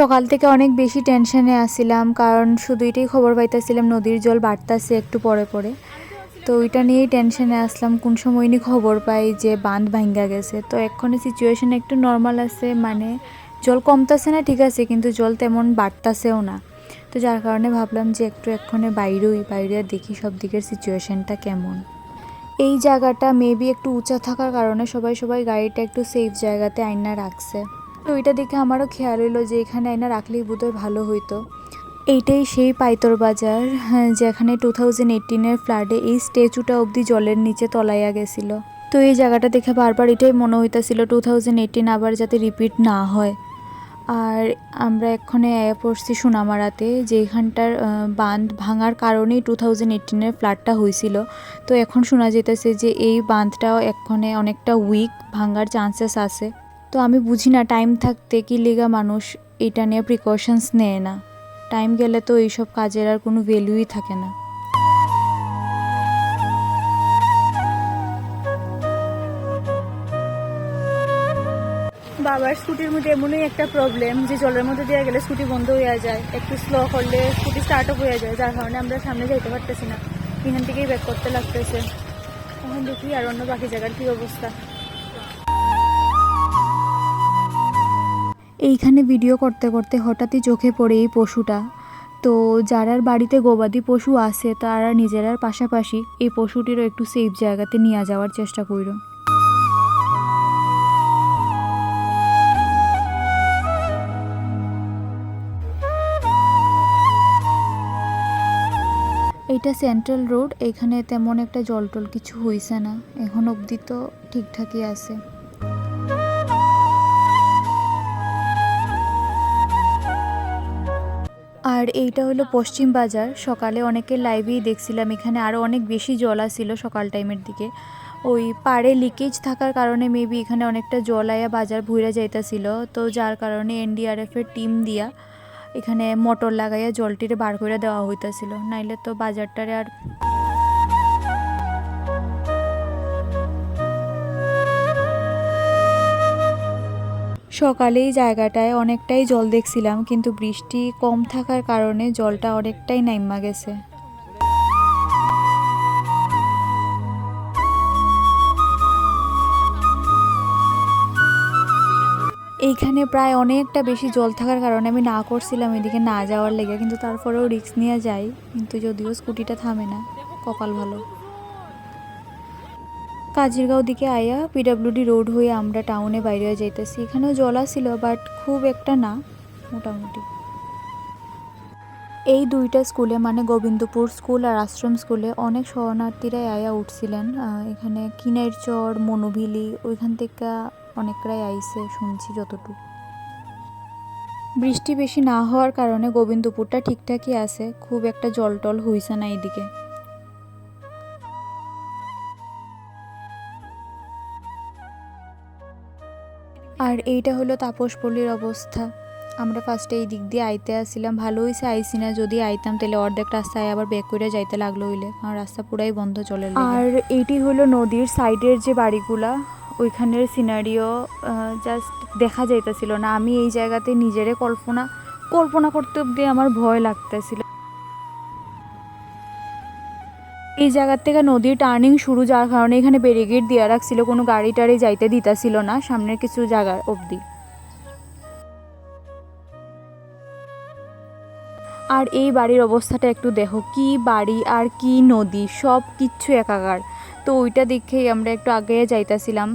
সকাল থেকে অনেক বেশি টেনশনে আসছিলাম কারণ শুধু এটাই খবর পাইতেছিলাম, নদীর জল বাড়তাছে একটু পরে পরে। তো ওইটা নিয়েই টেনশনে আসলাম, কোন সময় নি খবর পাই যে বাঁধ ভাঙ্গা গেছে। তো এক্ষণে সিচুয়েশন একটু নর্মাল আছে মানে জল কমতাছে না, ঠিক আছে, কিন্তু জল তেমন বাড়তাছেও না। তো যার কারণে ভাবলাম যে একটু এক্ষণে বাইরেই, বাইরে দেখি সব দিকের সিচুয়েশনটা কেমন। এই জায়গাটা মেবি একটু উঁচা থাকার কারণে সবাই সবাই গাড়িটা একটু সেফ জায়গাতে আইনা রাখছে। তো ওইটা দেখে আমারও খেয়াল হইল যে এখানে আইনা রাখলেই বোধহয় ভালো হইতো। এইটাই সেই পাইতর বাজার হ্যাঁ, যেখানে টু থাউজেন্ড এইটিনের ফ্লাডে এই স্ট্যাচুটা অবধি জলের নিচে তলাইয়া গেছিল। তো এই জায়গাটা দেখে বারবার এটাই মনে হইতাছিল টু থাউজেন্ড এইটিন আবার যাতে রিপিট না হয়। আর আমরা এক্ষণে পড়ছি সোনামারাতে যে এখানটার বাঁধ ভাঙার কারণেই টু থাউজেন্ড এইটিনের ফ্লাডটা হয়েছিল তো এখন শোনা যেতেছে যে এই বাঁধটাও এক্ষণে অনেকটা উইক ভাঙার চান্সেস আছে। তো আমি বুঝি না টাইম থাকতে কি লেগা মানুষ এটা নিয়ে প্রিকশনস নেয় না। টাইম গেলে তো এইসব কাজের আর কোনো ভ্যালুই থাকে না। বাবার স্কুটির মধ্যে এমনই একটা প্রবলেম যে জলের মধ্যে দিয়ে গেলে স্কুটি বন্ধ হয়ে যায়। একটু স্লো করলে স্কুটি স্টার্ট আপ হয়ে যায়। যার কারণে আমরা সামনে যাইতে পারতেছি না। এখান থেকেই ব্যাক করতে লাগতেছে। এখন দেখি আর অন্য বাকি জায়গার কি অবস্থা। এইখানে ভিডিও করতে করতে হঠাৎই চোখে পড়ে এই পশুটা। তো যারার বাড়িতে গবাদি পশু আছে, তারা নিজেরার পাশাপাশি এই পশুটিরও একটু সেফ জায়গাতে নিয়ে যাওয়ার চেষ্টা করল এটা সেন্ট্রাল রোড এখানে তেমন একটা জল টল কিছু হইছে না। এখন অবধি তো ঠিকঠাকই আছে। আর এইটা হলো পশ্চিম বাজার। সকালে অনেকের লাইভেই দেখছিলাম, এখানে আরও অনেক বেশি জল আসছিল সকাল টাইমের দিকে। ওই পাড়ে লিকেজ থাকার কারণে মেবি এখানে অনেকটা জল আয়া বাজার ভুইরা যাইতাছিল। তো যার কারণে এনডিআরএফের টিম দিয়া এখানে মোটর লাগাইয়া জলটিরে বার করে দেওয়া হইতাছিল। নাইলে তো বাজারটারে আর সকালেই জায়গাটায় অনেকটাই জল দেখছিলাম, কিন্তু বৃষ্টি কম থাকার কারণে জলটা অনেকটাই নাইমা গেছে। এইখানে প্রায় অনেকটা বেশি জল থাকার কারণে আমি না করছিলাম এদিকে না যাওয়ার লেগে, কিন্তু তারপরেও রিস্ক নিয়ে যাই কিন্তু যদিও স্কুটিটা থামে না, কপাল ভালো। কাজিরগাঁও দিকে আয়া পিডাব্লিউডি রোড হয়ে আমরা টাউনে বাইরে যাইতেছি। এখানেও জল ছিল বাট খুব একটা না, মোটামুটি। এই দুইটা স্কুলে মানে গোবিন্দপুর স্কুল আর আশ্রম স্কুলে অনেক শরণার্থীরাই আয়া উঠছিলেন। এখানে কিনের চর মনুভিলি ওইখান থেকে অনেকরাই আইসে শুনছি যতটুকু। বৃষ্টি বেশি না হওয়ার কারণে গোবিন্দপুরটা ঠিকঠাকই আছে, খুব একটা জল টল হইছে না এইদিকে। আর এইটা হলো তাপস তাপসপল্লীর অবস্থা। আমরা ফার্স্টে এই দিক দিয়ে আইতে আসছিলাম ভালো হয়েছে আইসি না। যদি আইতাম তাহলে অর্ধেক রাস্তায় আবার ব্যাক করে যাইতে লাগল হইলে। কারণ রাস্তা পুরাই বন্ধ চলে আর এইটি হলো নদীর সাইডের যে বাড়িগুলা, ওইখানের সিনারিও জাস্ট দেখা যাইতেছিল না। আমি এই জায়গাতে নিজেরে কল্পনা কল্পনা করতে অব্দি আমার ভয় লাগতেছিল। এই জায়গার থেকে নদীর টার্নিং শুরু যার কারণে এখানে ব্যারিকেড দিয়ে রাখছিল, কোনো গাড়ি টাড়ি যাইতে দিতাছিল না সামনের কিছু জায়গা অবধি। আর এই বাড়ির অবস্থাটা একটু দেখো, কি বাড়ি আর কি নদী, সব কিচ্ছু একাকার। তো ওইটা দেখেই আমরা একটু আগে যাইতাছিলাম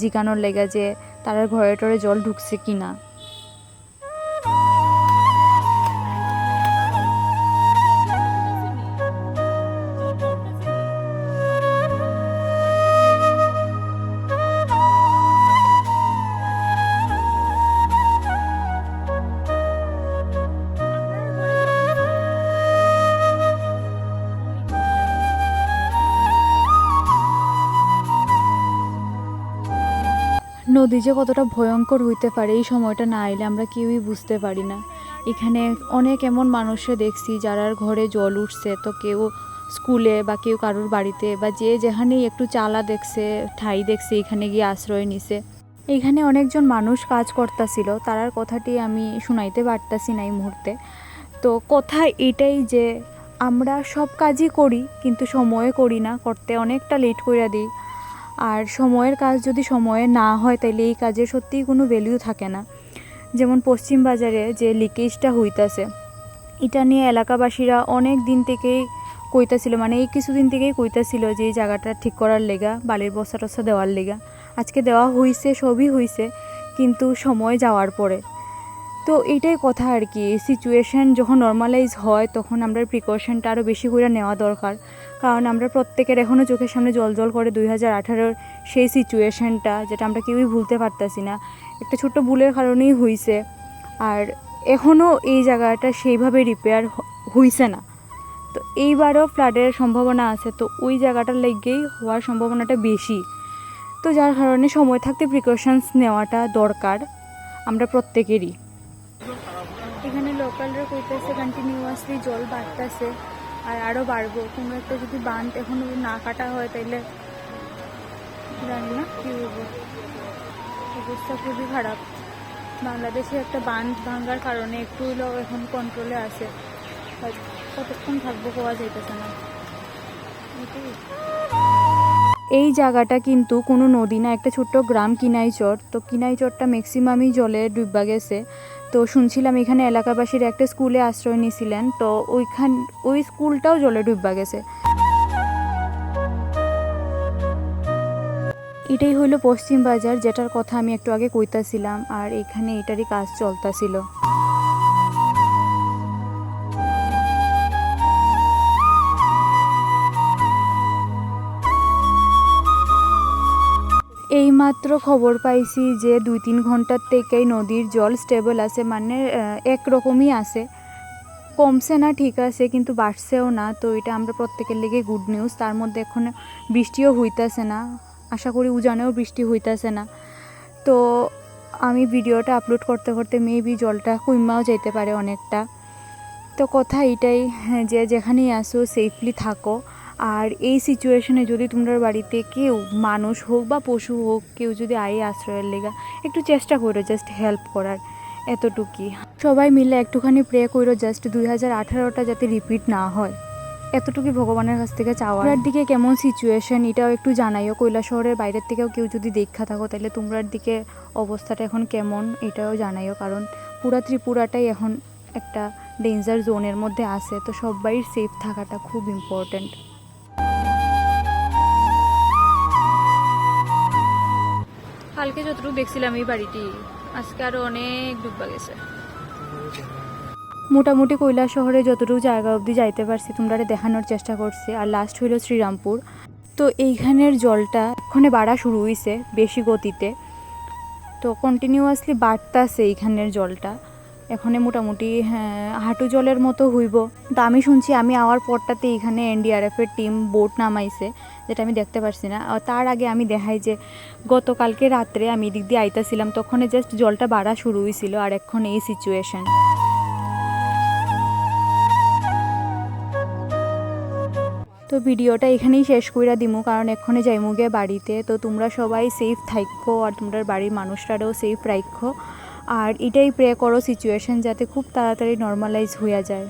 জিকানোর লেগে যে তার ঘরে টরে জল ঢুকছে কি না নদী যে কতটা ভয়ঙ্কর হইতে পারে, এই সময়টা না আইলে আমরা কেউই বুঝতে পারি না। এখানে অনেক এমন মানুষে দেখছি যারার ঘরে জল উঠছে, তো কেউ স্কুলে বা কেউ কারোর বাড়িতে বা যে যেখানেই একটু চালা দেখছে, ঠাই দেখছে, এখানে গিয়ে আশ্রয় নিছে। এইখানে অনেকজন মানুষ কাজ করতেছিল, তারার কথাটি আমি শুনাইতে পারতাছি না এই মুহূর্তে। তো কথা এটাই যে, আমরা সব কাজই করি, কিন্তু সময়ে করি না, করতে অনেকটা লেট করে দিই। আর সময়ের কাজ যদি সময়ে না হয়, তাইলে এই কাজের সত্যিই কোনো ভ্যালিউ থাকে না। যেমন পশ্চিম বাজারে যে লিকেজটা হইতাছে, এটা নিয়ে এলাকাবাসীরা অনেক দিন থেকেই কইতাছিল মানে এই কিছুদিন থেকেই কইতাছিল যে এই জায়গাটা ঠিক করার লেগা, বালির বস্তা টস্তা দেওয়ার লেগা। আজকে দেওয়া হইছে, সবই হইছে, কিন্তু সময় যাওয়ার পরে তো এইটাই কথা আর কি। সিচুয়েশান যখন নর্মালাইজ হয়, তখন আমরা প্রিকশনটা আরও বেশি করে নেওয়া দরকার। কারণ আমরা প্রত্যেকের এখনও চোখের সামনে জল জল করে দুই হাজার আঠারোর সেই সিচুয়েশানটা যেটা আমরা কেউই ভুলতে পারতাছি না। একটা ছোট্ট ভুলের কারণেই হইছে। আর এখনও এই জায়গাটা সেইভাবে রিপেয়ার হইছে না। তো এইবারও ফ্লাডের সম্ভাবনা আছে। তো ওই জায়গাটার লেগেই হওয়ার সম্ভাবনাটা বেশি। তো যার কারণে সময় থাকতে প্রিকশনস নেওয়াটা দরকার। আমরা প্রত্যেকেরই। লোকালরা কইতেছে কন্টিনিউয়াসলি জল বাড়তেছে আর আরও বাড়বো। কোনো একটা যদি বাঁধ এখন না কাটা হয় তাইলে জানি না কী হব অবস্থা খুবই খারাপ। বাংলাদেশে একটা বাঁধ ভাঙার কারণে একটু হলেও এখন কন্ট্রোলে আছে। কতক্ষণ থাকব পাওয়া যাইতেছে না। এটাই এই জায়গাটা কিন্তু কোনো নদী না, একটা ছোট্ট গ্রাম কিনাইচর। তো কিনাইচরটা ম্যাক্সিমামই জলে ডুববা গেছে। তো শুনছিলাম এখানে এলাকাবাসীর একটা স্কুলে আশ্রয় নিয়েছিলেন, তো ওইখান, ওই স্কুলটাও জলে ডুববা গেছে। এটাই হলো পশ্চিম বাজার, যেটার কথা আমি একটু আগে কইতাছিলাম, আর এখানে এটারই কাজ চলতাছিল। এইমাত্র খবর পাইছি যে দুই তিন ঘণ্টার থেকেই নদীর জল স্টেবল আছে মানে একরকমই আছে। কমছে না, ঠিক আছে, কিন্তু বাড়ছেও না। তো এটা আমরা প্রত্যেকের লেগে গুড নিউজ তার মধ্যে এখন বৃষ্টিও হইতাছে না। আশা করি উজানেও বৃষ্টি হইতাছে না। তো আমি ভিডিওটা আপলোড করতে করতে মেবি জলটা কইমাও যেতে পারে অনেকটা। তো কথা এটাই যে যেখানেই আসো সেফলি থাকো। আর এই সিচুয়েশনে যদি তোমরা বাড়িতে কেউ মানুষ হোক বা পশু হোক, কেউ যদি আয়ে আশ্রয়ের লেগা, একটু চেষ্টা করো জাস্ট হেল্প করার, এতটুকুই। সবাই মিলে একটুখানি প্রে করো জাস্ট দুই হাজার আঠারোটা যাতে রিপিট না হয়। এতটুকুই ভগবানের কাছ থেকে চাওয়ার দিকে কেমন সিচুয়েশন এটাও একটু জানাইও। কৈলা শহরের বাইরের থেকেও কেউ যদি দেখা থাকো, তাহলে তোমরার দিকে অবস্থাটা এখন কেমন, এটাও জানাইও। কারণ পুরা ত্রিপুরাটাই এখন একটা ডেঞ্জার জোনের মধ্যে আছে। তো সবাই সেফ থাকাটা খুব ইম্পর্ট্যান্ট কালকে যতটুকু দেখছিলাম এই বাড়িটি, আজকে আরও অনেক ডুববা গেছে। মোটামুটি কৈলাস শহরে যতটুকু জায়গা অবধি যাইতে পারছি তোমরা দেখানোর চেষ্টা করছি। আর লাস্ট হইল শ্রীরামপুর। তো এইখানের জলটা এক্ষণে বাড়া শুরু হয়েছে বেশি গতিতে। তো কন্টিনিউয়াসলি বাড়তেছে এইখানের জলটা। এখানে মোটামুটি হ্যাঁ হাঁটু জলের মতো হইব। তো আমি শুনছি, আমি আওয়ার পরটাতে এখানে এনডিআরএফের টিম বোট নামাইছে, যেটা আমি দেখতে পারছি না। তার আগে আমি দেখাই যে, গতকালকে রাত্রে আমি এদিক দিয়ে আইতাছিলাম, তখন জাস্ট জলটা বাড়া শুরু হয়েছিল আর এখন এই সিচুয়েশন তো ভিডিওটা এখানেই শেষ কইরা দিমু, কারণ এক্ষণে যাইমু গে বাড়িতে। তো তোমরা সবাই সেফ থাইকো, আর তোমরা বাড়ির মানুষরাও সেফ রাখো আর এটাই প্রে করো সিচুয়েশন যাতে খুব তাড়াতাড়ি নর্মালাইজ হয়ে যায়।